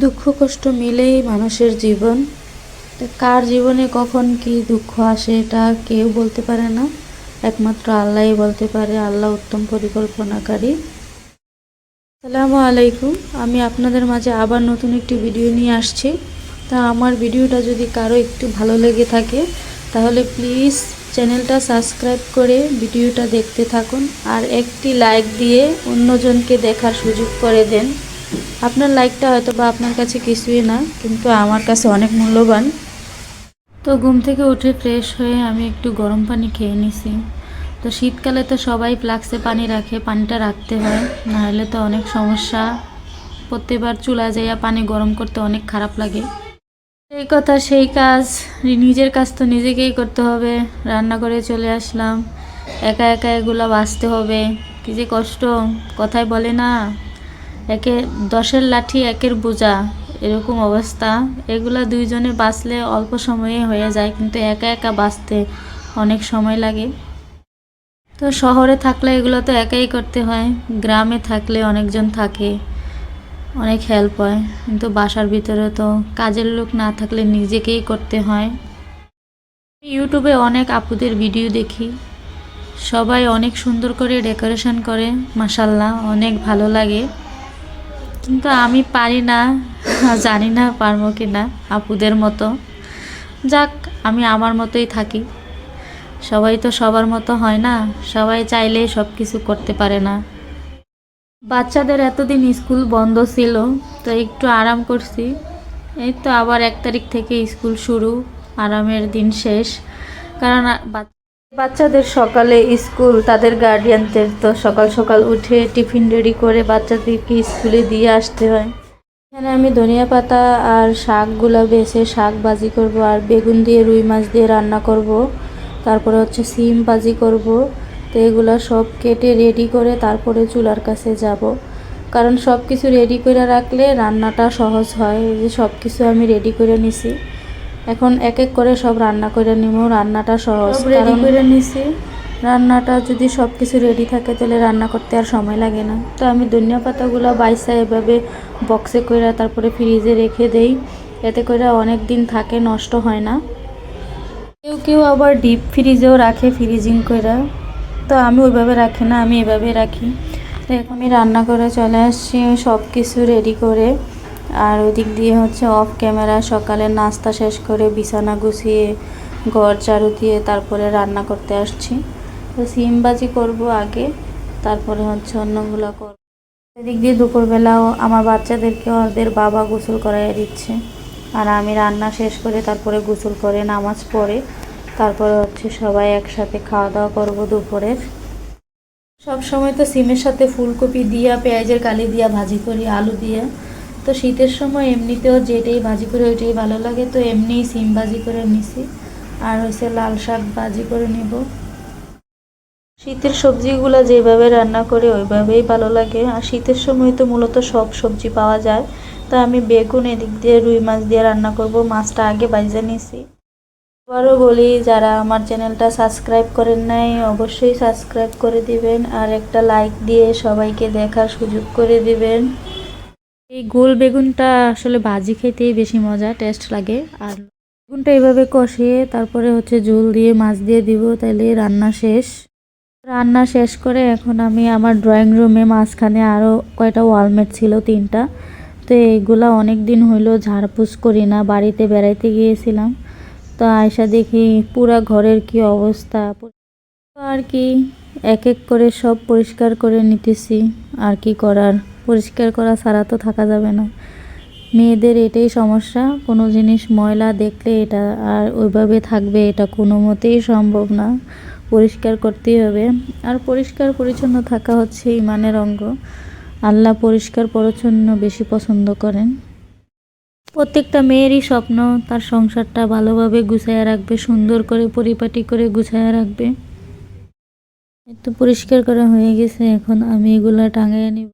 দুঃখ, কষ্ট মিলেই মানুষের জীবন। কার জীবনে কখন কি দুঃখ আসে, এটা কেউ বলতে পারে না। একমাত্র আল্লাহই বলতে পারে, আল্লাহ উত্তম পরিকল্পনাকারী। আসসালামু আলাইকুম। আমি আপনাদের মাঝে আবার নতুন একটি ভিডিও নিয়ে আসছি। তা আমার ভিডিওটা যদি কারও একটু ভালো লেগে থাকে, তাহলে প্লিজ চ্যানেলটা সাবস্ক্রাইব করে ভিডিওটা দেখতে থাকুন আর একটি লাইক দিয়ে অন্যজনকে দেখার সুযোগ করে দেন। আপনার লাইকটা হয়তো বা আপনার কাছে কিছুই না, কিন্তু আমার কাছে অনেক মূল্যবান। তো ঘুম থেকে উঠে ফ্রেশ হয়ে আমি একটু গরম পানি খেয়ে নিছি। তো শীতকালে তো সবাই ফ্লাক্সে পানি রাখে, পানিটা রাখতে হয়, নাহলে তো অনেক সমস্যা। প্রত্যেকবার চুলা যাইয়া পানি গরম করতে অনেক খারাপ লাগে। সেই কথা, সেই কাজ, নিজের কাজ তো নিজেকেই করতে হবে। রান্না করে চলে আসলাম, একা একা এগুলো বাঁচতে হবে। কি যে কষ্ট কথায় বলে না। একে দশের লাঠি, একের বোঝা, এরকম অবস্থা। এগুলা দুইজনে বাঁচলে অল্প সময়ে হয়ে যায়, কিন্তু একা একা বাঁচতে অনেক সময় লাগে। তো শহরে থাকলে এগুলো তো একাই করতে হয়, গ্রামে থাকলে অনেকজন থাকে, অনেক হেল্প হয়, কিন্তু বাসার ভিতরে তো কাজের লোক না থাকলে নিজেকেই করতে হয়। ইউটিউবে অনেক আপুদের ভিডিও দেখি, সবাই অনেক সুন্দর করে ডেকোরেশন করে মাসাল্লাহ অনেক ভালো লাগে। কিন্তু আমি পারি না, জানি না পারব কি না আপুদের মতো। যাক, আমি আমার মতোই থাকি। সবাই তো সবার মতো হয় না, সবাই চাইলে সব কিছু করতে পারে না। বাচ্চাদের এতদিন স্কুল বন্ধ ছিল, তো একটু আরাম করছি। এই তো আবার এক তারিখ থেকে স্কুল শুরু, আরামের দিন শেষ। কারণ বাচ্চাদের সকালে স্কুল, তাদের গার্ডিয়ানদের তো সকাল সকাল উঠে টিফিন রেডি করে বাচ্চাদেরকে স্কুলে দিয়ে আসতে হয়। এখানে আমি ধনিয়া পাতা আর শাকগুলো বেছে শাক ভাজি করব আর বেগুন দিয়ে রুই মাছ দিয়ে রান্না করব। তারপরে হচ্ছে সিম ভাজি করব। তো এগুলো সব কেটে রেডি করে তারপরে চুলার কাছে যাব। কারণ সব কিছু রেডি করে রাখলে রান্নাটা সহজ হয়। এই যে সব কিছু আমি রেডি করে নিছি। এখন এক এক করে সব রান্না করে নিব রান্নাটা সহজ রেডি করে নিছি। রান্নাটা যদি সব কিছু রেডি থাকে তাহলে রান্না করতে আর সময় লাগে না। তো আমি ধনিয়া পাতাগুলো বাইসা এভাবে বক্সে করে তারপরে ফ্রিজে রেখে দেই। এতে করে অনেক দিন থাকে নষ্ট হয় না। কেউ কেউ আবার ডিপ ফ্রিজেও রাখে ফ্রিজিং করে তো আমি ওইভাবে রাখি না আমি এভাবে রাখি। তো এখন আমি রান্না করে চলে আসছি সব কিছু রেডি করে। আর ওদিক দিয়ে হচ্ছে অফ ক্যামেরা সকালে নাস্তা শেষ করে বিছানা গুছিয়ে ঘর চারু দিয়ে তারপরে রান্না করতে আসছি। তো সিম বাজি করব আগে, তারপরে হচ্ছে অন্যগুলো করব। এদিক দিয়ে দুপুরবেলাও আমার বাচ্চাদেরকে ওদের বাবা গোসল করাইয়া দিচ্ছে। আর আমি রান্না শেষ করে তারপরে গোসল করে নামাজ পড়ে, তারপরে হচ্ছে সবাই একসাথে খাওয়া দাওয়া করব দুপুরের। সব সময় তো সিমের সাথে ফুলকপি দিয়া, পেঁয়াজের কালি দিয়া ভাজি করি, আলু দিয়া। তো শীতের সময় এমনিতেও যেটাই ভাজি করে ওইটাই ভালো লাগে, তো এমনিই সিম ভাজি করে নিছি। আর হচ্ছে লাল শাক ভাজি করে নিব। শীতের সবজিগুলো যেভাবে রান্না করে ওইভাবেই ভালো লাগে। আর শীতের সময় তো মূলত সব সবজি পাওয়া যায়। তো আমি বেগুন এদিক দিয়ে, রুই মাছ দিয়ে রান্না করব। মাছটা আগে বাইজে নিছি। আবারও বলি, যারা আমার চ্যানেলটা সাবস্ক্রাইব করেন নাই, অবশ্যই সাবস্ক্রাইব করে দিবেন। আর একটা লাইক দিয়ে সবাইকে দেখার সুযোগ করে দিবেন। এই গোল বেগুনটা আসলে ভাজি খেতেই বেশি মজা, টেস্ট লাগে। আর বেগুনটা এভাবে কষিয়ে তারপরে হচ্ছে ঝোল দিয়ে, মাছ দিয়ে দিব তাহলে রান্না শেষ। রান্না শেষ করে এখন আমি আমার ড্রয়িং রুমে মাঝখানে আরও কয়টা ওয়ালমেট ছিল, তিনটা। তো এইগুলা অনেক দিন হইল ঝাড়পুছ করি না, বাড়িতে বেড়াইতে গিয়েছিলাম। তো আয়সা দেখি পুরা ঘরের কি অবস্থা? আর কি, এক এক করে সব পরিষ্কার করে নিতেছি, আর কি করার? পরিষ্কার করা ছাড়া তো থাকা যাবে না। মেয়েদের এটাই সমস্যা, কোনো জিনিস ময়লা দেখলে এটা আর ওইভাবে থাকবে, এটা কোনো মতেই সম্ভব না। পরিষ্কার করতেই হবে। আর পরিষ্কার পরিচ্ছন্ন থাকা হচ্ছে ইমানের অঙ্গ। আল্লাহ পরিষ্কার পরিচ্ছন্ন বেশি পছন্দ করেন। প্রত্যেকটা মেয়েরই স্বপ্ন, তার সংসারটা ভালোভাবে গুছাইয়া রাখবে, সুন্দর করে পরিপাটি করে গুছাইয়া রাখবে। একটু পরিষ্কার করা হয়ে গেছে, এখন আমি এগুলো টাঙাইয়া নিব।